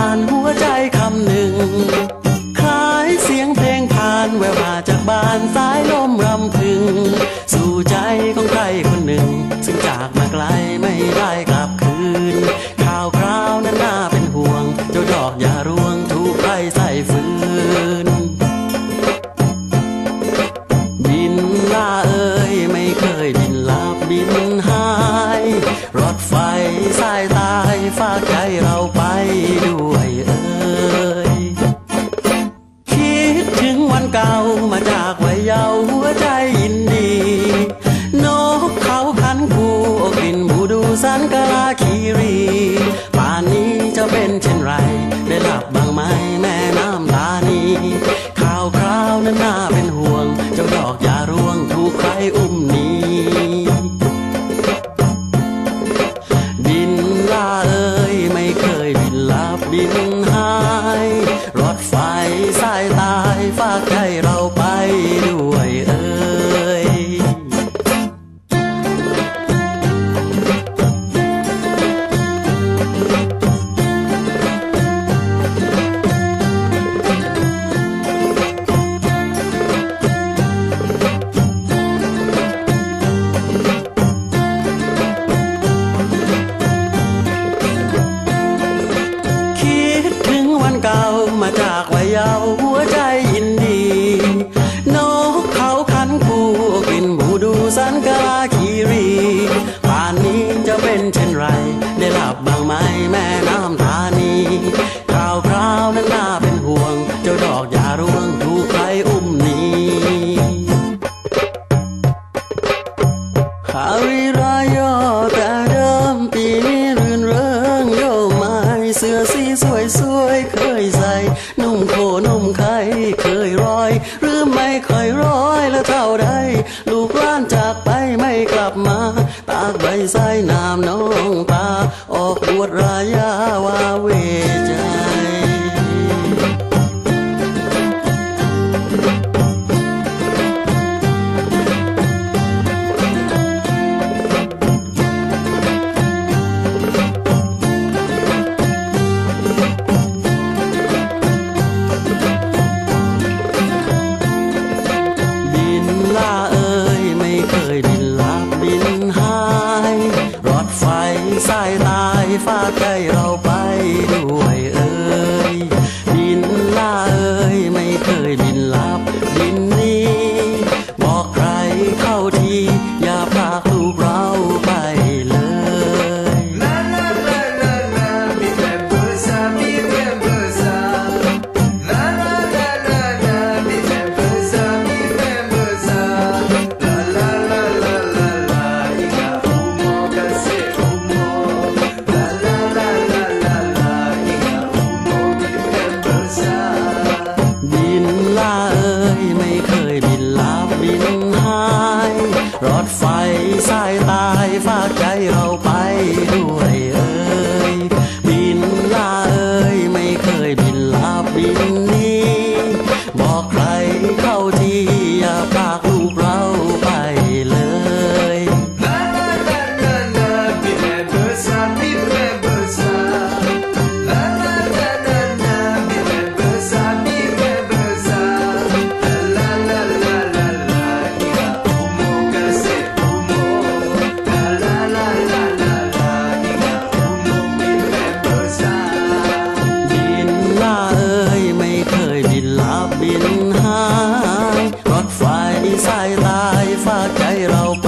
านหัวใจคำหนึ่ง คล้ายเสียงเพลงผ่านแววมาจากบานซา เช่นไร ได้หลับบางไหมแม่น้ำตานี เคยใส่นุ่มโคนมไข่เคยร้อย หรือไม่เคยร้อยแล้วเท่าใดลูกล้านจากไปไม่กลับมา ตากใบใส่น้ำน้อง Green เราไป